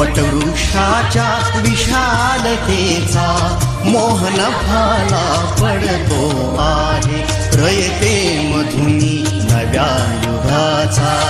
वटवृक्षाच्या विशालतेचा मोहन फाला पडतो आहे. प्रयते मधुनी नव्या युगाचा.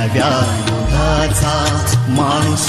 नव्या युगाचा माणूस